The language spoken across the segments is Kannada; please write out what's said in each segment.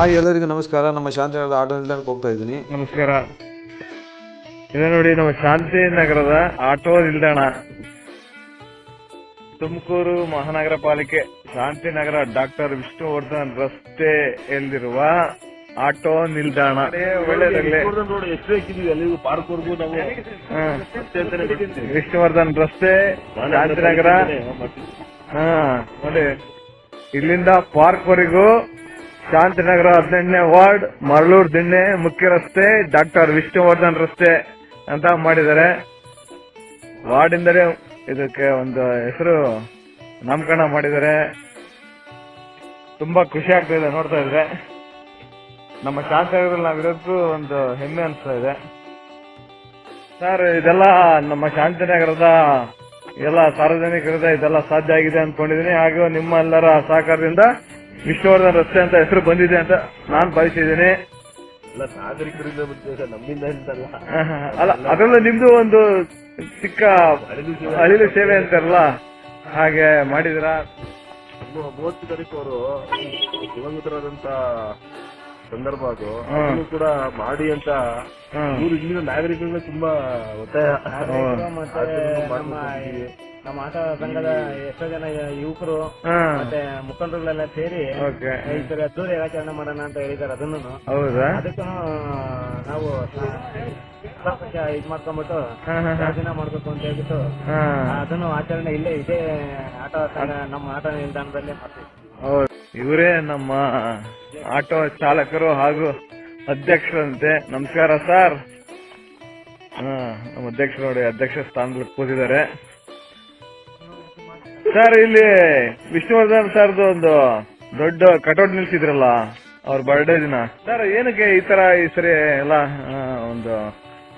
ಹಾಯ್ ಎಲ್ಲರಿಗೂ ನಮಸ್ಕಾರ. ನಮ್ಮ ಶಾಂತಿ ನಗರದ ಆಟೋ ನಿಲ್ದಾಣಕ್ಕೆ ಹೋಗ್ತಾ ಇದ್ದೀನಿ. ನಮಸ್ಕಾರ. ಇದೆ ನೋಡಿ ನಮ್ಮ ಶಾಂತಿ ನಗರದ ಆಟೋ ನಿಲ್ದಾಣ. ತುಮಕೂರು ಮಹಾನಗರ ಪಾಲಿಕೆ ಶಾಂತಿನಗರ ಡಾಕ್ಟರ್ ವಿಷ್ಣುವರ್ಧನ್ ರಸ್ತೆಯಲ್ಲಿರುವ ಆಟೋ ನಿಲ್ದಾಣ. ಎಷ್ಟು ಹಾಕಿದೀವಿ ಅಲ್ಲಿ ಪಾರ್ಕ್ವರೆಗೂ ನಾವು. ರಸ್ತೆ. ವಿಷ್ಣುವರ್ಧನ್ ರಸ್ತೆ ಶಾಂತಿನಗರ ಹಾ ನೋಡಿ ಇಲ್ಲಿಂದ ಪಾರ್ಕ್ ವರೆಗೂ ಶಾಂತಿನಗರ ಹದಿನೆಂಟನೇ ವಾರ್ಡ್, ಮರಳೂರು ದಿಣ್ಣೆ, ಮುಖ್ಯ ರಸ್ತೆ, ಡಾಕ್ಟರ್ ವಿಷ್ಣುವರ್ಧನ್ ರಸ್ತೆ ಅಂತ ಮಾಡಿದ್ದಾರೆ. ವಾರ್ಡ್ ಇದಕ್ಕೆ ಒಂದು ಹೆಸರು ನಾಮಕರಣ ಮಾಡಿದ್ದಾರೆ. ತುಂಬಾ ಖುಷಿ ಆಗ್ತಾ ನೋಡ್ತಾ ಇದ್ರೆ. ನಮ್ಮ ಶಾಂತಿನಗರದಲ್ಲಿ ನಾವಿರೋದಕ್ಕೂ ಒಂದು ಹೆಮ್ಮೆ ಅನಿಸ್ತಾ ಇದೆ. ಸರ್, ಇದೆಲ್ಲ ನಮ್ಮ ಶಾಂತಿನಗರದ ಎಲ್ಲ ಸಾರ್ವಜನಿಕರಿಂದ ಇದೆಲ್ಲ ಸಾಧ್ಯ ಆಗಿದೆ ಅನ್ಕೊಂಡಿದೀನಿ ಹಾಗೂ ನಿಮ್ಮ ಎಲ್ಲರ ಸಹಕಾರದಿಂದ ವಿಷ್ಣುವರ್ಧನ್ ರಸ್ತೆ ಅಂತ ಹೆಸರು ಬಂದಿದೆ ಅಂತ ನಾನು ಭಾವಿಸಿದ್ದೇನೆ. ಎಲ್ಲ ನಾಗರಿಕರಿಂದ ಬಂದಿದೆ ನಮ್ಮಿಂದ ಅಂತಲ್ಲ. ಅಲ್ಲ ಅದರಲ್ಲೂ ನಿಮ್ದು ಒಂದು ಚಿಕ್ಕ ಅಳಿಲು ಸೇವೆ ಅಂತಾರಲ್ಲ ಹಾಗೆ ಮಾಡಿದ್ರ? ಮೂವತ್ತು ತಾರೀಕು ಅವರು ದಿವಂಗತರಾದಂತ ಸಂದರ್ಭ ಅದು. ಅದನ್ನು ಕೂಡ ಮಾಡಿ ಅಂತ. ಇವರು ಇಲ್ಲಿನ ನಾಗರಿಕರಿಂದ ತುಂಬಾ ಒತ್ತಾಯ. ನಮ್ಮ ಆಟ ಸಂಘದ ಎಷ್ಟೋ ಜನ ಯುವಕರು ಮತ್ತೆ ಮುಖಂಡರುಗಳೆಲ್ಲ ಸೇರಿ ಈ ಸರಿ ಅದ್ದೂರಿ ಆಚರಣೆ ಮಾಡೋಣ ಅಂತ ಹೇಳಿದಾರೆ ಅದನ್ನು ಹೌದಾ? ಅದಕ್ಕೂ ನಾವು ಇದ್ ಮಾಡ್ಕೊಂಡ್ಬಿಟ್ಟು. ದಿನ ಮಾಡ್ಬೇಕು ಅಂತ ಹೇಳ್ಬಿಟ್ಟು ಅದನ್ನು ಆಚರಣೆ ಇಲ್ಲೇ ಇದೇ ಆಟ ನಮ್ಮ ಆಟ ನಿಲ್ದಾಣದಲ್ಲೇ ಮಾಡ್ತೀವಿ. ಇವರೇ ನಮ್ಮ ಆಟೋ ಚಾಲಕರು ಹಾಗೂ ಅಧ್ಯಕ್ಷರಂತೆ. ನಮಸ್ಕಾರ ಸರ್. ಹಾ ನಮ್ಮ ಅಧ್ಯಕ್ಷರು ನೋಡಿ ಅಧ್ಯಕ್ಷ ಸ್ಥಾನದಲ್ಲಿ ಕೂತಿದ್ದಾರೆ. ಸರ್ ಇಲ್ಲಿ ವಿಷ್ಣುವರ್ಧನ್ ಸರ್ದು ಒಂದು ದೊಡ್ಡ ಕಟೌಟ್ ನಿಲ್ಸಿದ್ರಲ್ಲ ಅವ್ರ ಬರ್ಡೇ ದಿನ. ಸರ್ ಏನಕ್ಕೆ ಈ ತರ ಈ ಸರಿ ಎಲ್ಲ ಒಂದು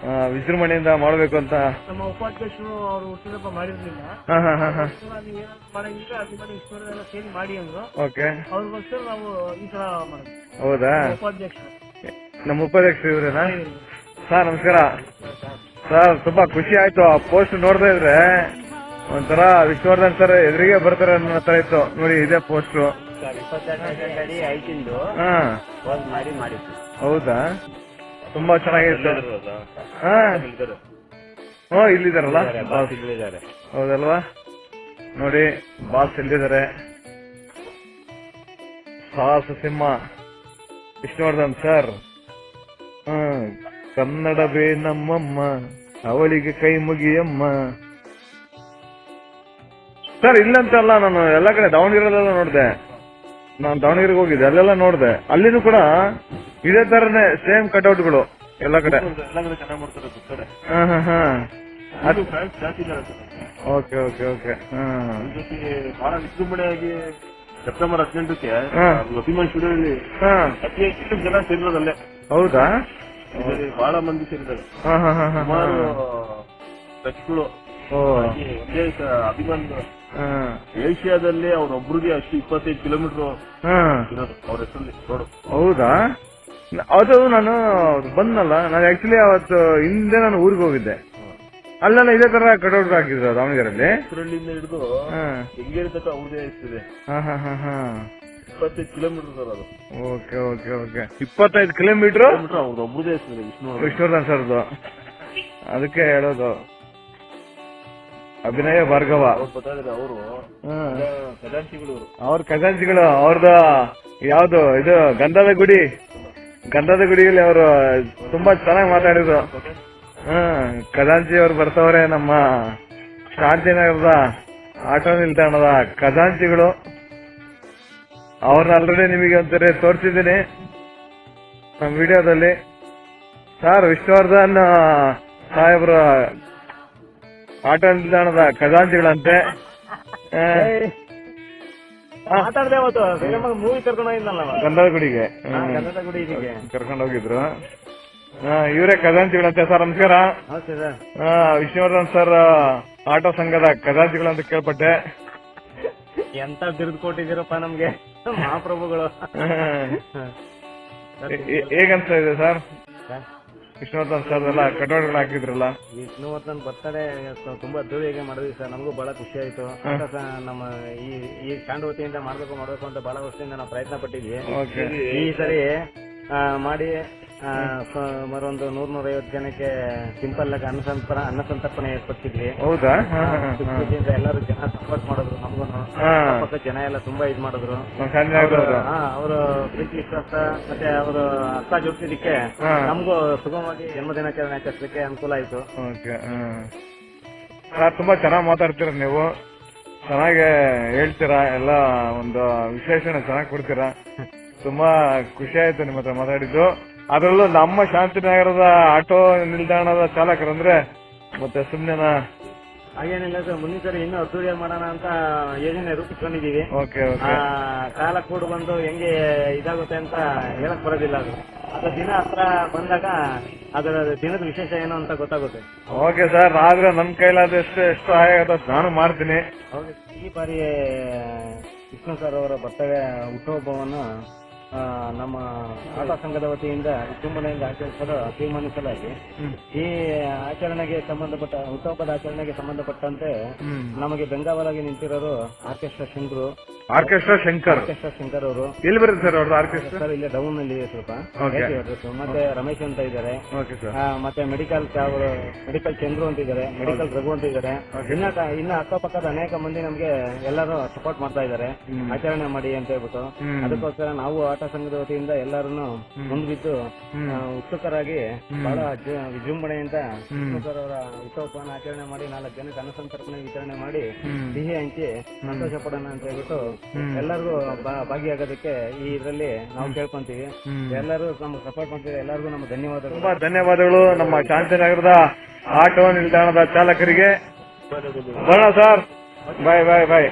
ಆ, ವಿಜೃಂಭಣೆಯಿಂದ ಮಾಡ್ಬೇಕು ಅಂತ? ನಮ್ಮ ಉಪಾಧ್ಯಕ್ಷರು ಅವರು ಹುಟ್ಟಿದಬ್ಬ ಮಾಡಿರ್ಲಿಲ್ಲ. ಹ ಹಾ ಹಾ ಹಾ. ಮಾಡಂಗಿದ್ರೆ ಅದು ಮಾಡಿ ಇಷ್ಟವರೆಲ್ಲ ಸೇರಿ ಮಾಡಿ ಅಂದ್ರು. ಓಕೆ ಅವ್ರಿಗೋಸ್ಕರ ನಾವು ಈ ತರ ಹೌದಾ? ಉಪಾಧ್ಯಕ್ಷರು. ನಮ್ಮ ಉಪಾಧ್ಯಕ್ಷರು ಇವ್ರೇನಾ? ಸರ್ ನಮಸ್ಕಾರ. ಸರ್ ತುಂಬಾ ಖುಷಿ ಆಯ್ತು ಆ ಪೋಸ್ಟ್ ನೋಡ್ತಾ ಇದ್ರೆ. ಒಂಥರ ವಿಷ್ಣುವರ್ಧನ್ ಸರ್ ಎದುರಿಗೆ ಬರ್ತಾರೆ ಅನ್ನೋ ತರ ಇತ್ತು. ನೋಡಿ ಇದೇ ಪೋಸ್ಟ್ ಇಪ್ಪತ್ತೆರಡನೇ ಅಡಿ ಐತಿಂದು. ಹಾ. ಹೋಗಿ ಮಾಡಿ ಮಾಡಿದ್ವಿ ಹೌದಾ? ತುಂಬಾ ಚೆನ್ನಾಗಿತ್ತು ಹಾ. ಇಲ್ಲಿದಾರಲ್ಲ ಬಾಸ್ ಹೌದಲ್ವಾ? ನೋಡಿ ಬಾಸ್ ಎಲ್ಲಿದ್ದಾರೆ? ಸಾಹಸ ಸಿಂಹ. ವಿಷ್ಣುವರ್ಧನ್ ಸರ್. ಹ್ಮ್. ಕನ್ನಡವೇ ನಮ್ಮಮ್ಮ. ಅವಳಿಗೆ ಕೈ ಮುಗಿಯಮ್ಮ. ಸರ್ ಇಲ್ಲಂತಲ್ಲ ನಾನು ಎಲ್ಲ ಕಡೆ ದಾವಣಗೆರೆಲ್ಲ ನೋಡಿದೆ. ನಾನು ದಾವಣಗೆರೆಗೆ ಹೋಗಿದ್ದೆ ಅಲ್ಲೆಲ್ಲ ನೋಡಿದೆ. ಅಲ್ಲಿನೂ ಕೂಡ ಇದೇ ತರನೇ ಸೇಮ್ ಕಟೌಟ್ಗಳು ಎಲ್ಲ ಕಡೆ. ಹಾ ಹಾ ಹಾ. ಅದು ಜಾಸ್ತಿ. ಓಕೆ ಓಕೆ ಓಕೆ ಹಾ. ಅದ್ರ ಜೊತೆಗೆ ಬಹಳ ವಿಜೃಂಭಣೆಯಾಗಿ ಸೆಪ್ಟೆಂಬರ್ ಹದಿನೆಂಟಕ್ಕೆ ಲಕ್ಷ್ಮಣ್ ಸ್ಟುಡಿಯೋದಲ್ಲಿ ಅತಿ ಹೆಚ್ಚು ಜನ ಸೇರಿರೋದಲ್ಲೇ ಹೌದಾ? ಬಹಳ ಮಂದಿ ಸೇರಿದ್ದಾರೆ ಹಾ ಹಾ ಹಾ ಹಾ. ಸುಮಾರು ಓ. ಒಂದೇ ಸ- ಅಭಿಮಾನ್ ಹಾ ಏಷ್ಯಾದಲ್ಲಿ ಅವ್ರೊಬ್ರಿಗೆ ಅಷ್ಟು ಇಪ್ಪತ್ತೈದು ಕಿಲೋಮೀಟರ್ ಹಾ. ಇರೋದು. ಅವ್ರ ಹೆಸರಲ್ಲಿ ರೋಡ್ ಹೌದಾ? ಅದು ನಾನು ಬಂದ್ನಲ್ಲ ನಾನು ಆಕ್ಚುಲಿ ಅವತ್ತು ಹಿಂದೆ ನಾನು ಊರಿಗೆ ಹೋಗಿದ್ದೆ. ಅಲ್ಲೆಲ್ಲ ಇದೇ ತರ ಕಟೌಟ್ ಹಾಕಿದ್ರು ದಾವಣಗೆರೆಯಲ್ಲಿ ಹಿಡಿದು ಹೆಂಗೇರಿ ತನಕ ಅವ್ರದೇ ಇರ್ತದೆ. ಹಾ ಹಾ ಹಾ ಹಾ. ಇಪ್ಪತ್ತೈದು ಕಿಲೋಮೀಟರ್ ಸರ್ ಅದು. Okay okay okay. ಇಪ್ಪತ್ತೈದು ಕಿಲೋಮೀಟರ್? ಅವ್ರದ್ದು ಒಬ್ಬರದೇ ಇರ್ತದೆ ವಿಷ್ಣು. ವಿಷ್ಣುವರ್ಧನ್ ಸರ್ದು. ಅದಕ್ಕೆ ಹೇಳೋದು. ಅಭಿನಯ ಭಾರ್ಗವ. ಅವ್ರು ಅವರು. ಖಜಾಂಚಿಗಳು ಇವ್ರು. ಅವ್ರ ಖಜಾಂಚಿಗಳು ಅವ್ರದ್ದು ಯಾವ್ದು ಇದು ಗಂಧದ ಗುಡಿ. ಗಂಧದ ಗುಡಿಯಲ್ಲಿ ಅವರು ತುಂಬಾ ಚೆನ್ನಾಗಿ ಮಾತಾಡಿದ್ರು. ಹ್ಮ್ ಖಜಾಂಚಿ ಅವ್ರು ಬರ್ತವ್ರೆ ನಮ್ಮ ಶಾಂತಿನಗರದ ಆಟೋ ನಿಲ್ದಾಣದ ಖಜಾಂಚಿಗಳು. ಅವ್ರನ್ನ ಆಲ್ರೆಡಿ ನಿಮಗೆ ಒಂದ್ಸರಿ ತೋರಿಸಿದ್ದೀನಿ ನಮ್ಮ ವಿಡಿಯೋದಲ್ಲಿ. ಸರ್ ವಿಷ್ಣುವರ್ಧನ್ ಸಾಹೇಬ್ರ ಆಟೋ ನಿಲ್ದಾಣದ ಖಜಾಂಚಿಗಳಂತೆ. ಗಂಧದಗುಡಿಗೆ ಮಾತಾಡ್ದೆ ಅವತ್ತು. ಮೂವಿ ಕರ್ಕೊಂಡು ಗಂಧದ ಗುಡಿಗೆ. ಗಂಧದ ಗುಡಿ ಇದಕ್ಕೆ ಕರ್ಕೊಂಡು ಹೋಗಿದ್ರು. ಇವರೇ ಖಜಾಂಚಿಗಳಂತೆ ಸರ್ ನಮಸ್ಕಾರ. ಸರ್. ಆ, ವಿಷ್ಣುವರ್ಧನ್ ಸರ್ ಆಟೋ ಸಂಘದ ಖಜಾಂಚಿಗಳಂತ ಕೇಳ್ಪಟ್ಟೆ. ಎಂತ ಬಿರುದು ಕೊಟ್ಟಿದ್ದೀರಪ್ಪ ನಮ್ಗೆ? ಮಹಾಪ್ರಭುಗಳು. ಹೇಗನ್ಸ್ತಾ ಇದೆ ಸರ್ ವಿಷ್ಣುವರ್ಧನ್ ಸರ್ ಎಲ್ಲ ಕಟೌಟ್ಗಳು ಹಾಕಿದ್ರಲ್ಲ? ವಿಷ್ಣುವರ್ಧನ್ ಬರ್ತಡೆ ತುಂಬಾ ಅದ್ದೂರಿಯಾಗಿ ಮಾಡಿದ್ವಿ ಸರ್ ನಮಗೂ ಬಹಳ ಖುಷಿ ಆಯ್ತು. ನಮ್ಮ ಈ ಈ ಕಾಂಡ ವತಿಯಿಂದ ಮಾಡ್ಬೇಕು ಮಾಡ್ಬೇಕು ಅಂತ ಬಹಳ ವರ್ಷದಿಂದ ನಾವು ಪ್ರಯತ್ನ ಪಟ್ಟಿದ್ವಿ. ಈ ಸರಿ ಆ, ಮಾಡಿ ಒಂದು ನೂರ್ ನೂರ ಐವತ್ತು ಜನಕ್ಕೆ ಸಿಂಪಲ್ ಆಗಿ ಅನ್ನ ಸಂತರ ಅನ್ನ ಸಂತರ್ಪಣೆ ಏರ್ಪಡಿಸಿದ್ವಿ ಹೌದಾ? ಎಲ್ಲಾರು ಜನ ಸಪೋರ್ಟ್ ಮಾಡಿದ್ರು ನಮಗೂ. ಪಕ್ಕ ಜನ ಎಲ್ಲ ತುಂಬಾ ಇದ್ ಮಾಡಿದ್ರು. ಅವರು ಪ್ರೀತಿ ವಿಶ್ವಾಸ ಮತ್ತೆ ಅವರು ಅಕ್ಕ ಜೋಡಿಸಿದಕ್ಕೆ. ನಮಗೂ ಸುಗಮವಾಗಿ ಜನ್ಮದಿನಾಚರಣೆ ಆಚರಿಸಲಿಕ್ಕೆ ಅನುಕೂಲ ಆಯ್ತು. ತುಂಬಾ ಚೆನ್ನಾಗಿ ಮಾತಾಡ್ತೀರ ನೀವು? ಚೆನ್ನಾಗಿ ಹೇಳ್ತೀರಾ? ಎಲ್ಲ ಒಂದು ವಿಶ್ಲೇಷಣೆ ಚೆನ್ನಾಗಿ ಕೊಡ್ತೀರಾ? ತುಂಬಾ ಖುಷಿ ಆಯ್ತು ನಿಮ್ಮ ಹತ್ರ ಮಾತಾಡಿದ್ದು. ಅದರಲ್ಲೂ ನಮ್ಮ ಶಾಂತಿನಗರದ ಆಟೋ ನಿಲ್ದಾಣದ ಚಾಲಕರಂದ್ರೆ ಮತ್ತೆ ಸುಮ್ಮನೆ ಹಾಗೇನಿಲ್ಲ ಸರ್ ಮುಂದಿನ ಸರಿ ಇನ್ನೂ ಅದ್ದೂರಿಯಾಗಿ ಮಾಡೋಣ ಅಂತ ಯೋಜನೆ ರೂಪಿಸ್ಕೊಂಡಿದ್ದೀವಿ. ಓಕೆ ಆ, ಓಕೆ. ಕಾಲ ಕೂಡ ಬಂದು ಹೆಂಗೆ ಇದಾಗುತ್ತೆ ಅಂತ ಹೇಳಕ್ ಬರೋದಿಲ್ಲ ಅದು. ಅದು ದಿನ ಹತ್ರ ಬಂದಾಗ ಅದರ ದಿನದ ವಿಶೇಷ ಏನು ಅಂತ ಗೊತ್ತಾಗುತ್ತೆ. ಓಕೆ ಸರ್ ಆದ್ರೆ ನಮ್ ಕೈಲಾದಷ್ಟು ಎಷ್ಟು ಸಹಾಯ ಆಗುತ್ತೆ ನಾನು ಮಾಡ್ತೀನಿ. ಈ ಬಾರಿ ವಿಷ್ಣು ಸರ್ ಅವರ ಬರ್ತವೆ ಹುಟ್ಟುಹಬ್ಬವನ್ನು ನಮ್ಮ ಆಟ ಸಂಘದ ವತಿಯಿಂದ ವಿಜೃಂಭಣೆಯಿಂದ ಆಚರಿಸಲು ತೀರ್ಮಾನಿಸಲಾಗಿ ಈ ಆಚರಣೆಗೆ ಸಂಬಂಧಪಟ್ಟ ಉತ್ಸವದ ಆಚರಣೆಗೆ ಸಂಬಂಧಪಟ್ಟಂತೆ ನಮಗೆ ಬೆಂಗಾವಲಾಗಿ ನಿಂತಿರೋರು orchestra Shankar orchestra Shankar. Orchestra Shankar ಅವರು. ಎಲ್ಲಿ ಬರುತ್ತೆ ಸರ್ ಅವ್ರದ್ದು ಆರ್ಕೆಸ್ಟ್ರಾ? ಸರ್ ಇಲ್ಲೇ ಡೌನ್ನಲ್ಲಿ ಇದೆ ಸ್ವಲ್ಪ Okay. ಹೇಳ್ತೀವಿ address. ಮತ್ತೆ ರಮೇಶ್ ಅಂತ ಇದ್ದಾರೆ. ಓಕೆ ಸರ್ ಆ, ಮತ್ತೆ ಮೆಡಿಕಲ್ ಅವರು ಮೆಡಿಕಲ್ ಚಂದ್ರು ಅಂತ ಇದ್ದಾರೆ. ಮೆಡಿಕಲ್ ರಘು ಅಂತ ಇದ್ದಾರೆ. ಇನ್ನ ಕ- ಇನ್ನ ಅಕ್ಕಪಕ್ಕದ ಅನೇಕ ಮಂದಿ ನಮ್ಗೆ ಎಲ್ಲರೂ ಸಪೋರ್ಟ್ ಮಾಡ್ತಾ ಇದ್ದಾರೆ. ಆಚರಣೆ ಮಾಡಿ ಅಂತ ಹೇಳ್ಬಿಟ್ಟು. ಹ್ಮ್. ಅದಕ್ಕೋಸ್ಕರ ನಾವು ಆಟ ಸಂಘದ ವತಿಯಿಂದ ಎಲ್ಲರನ್ನು ಮುಂದ್ಬಿದ್ದು ಆ, ಉತ್ಸುಕರಾಗಿ ಬಹಳ ಜ- ವಿಜೃಂಭಣೆಯಿಂದ ವಿಷ್ಣುಕರ್ ಅವರ ಉತ್ಸವವನ್ನು ಆಚರಣೆ ಮಾಡಿ ನಾಲ್ಕು ಜನಕ್ಕೆ ಅನ್ನಸಂತರ್ಪಣೆ ವಿತರಣೆ ಮಾಡಿ ಸಿಹಿ ಹಂಚಿ ಸಂತೋಷ ಪಡೋಣ ಅಂತ ಹೇಳ್ಬಿಟ್ಟು ಎಲ್ಲರಿಗೂ ಭಾಗಿಯಾಗೋದಕ್ಕೆ ಈ ಇದರಲ್ಲಿ ನಾವು ಕೇಳ್ಕೊಂತೀವಿ. ಎಲ್ಲರೂ ನಮ್ಗೆ ಸಪೋರ್ಟ್ ಮಾಡ್ತೀವಿ ಎಲ್ಲರಿಗೂ ನಮ್ಮ ಧನ್ಯವಾದಗಳು. ತುಂಬಾ ಧನ್ಯವಾದಗಳು ನಮ್ಮ ಶಾಂತಿನಗರದ ಆಟೋ ನಿಲ್ದಾಣದ ಚಾಲಕರಿಗೆ. ಬರೋಣ ಸರ್. ಬಾಯ್ ಬಾಯ್ ಬಾಯ್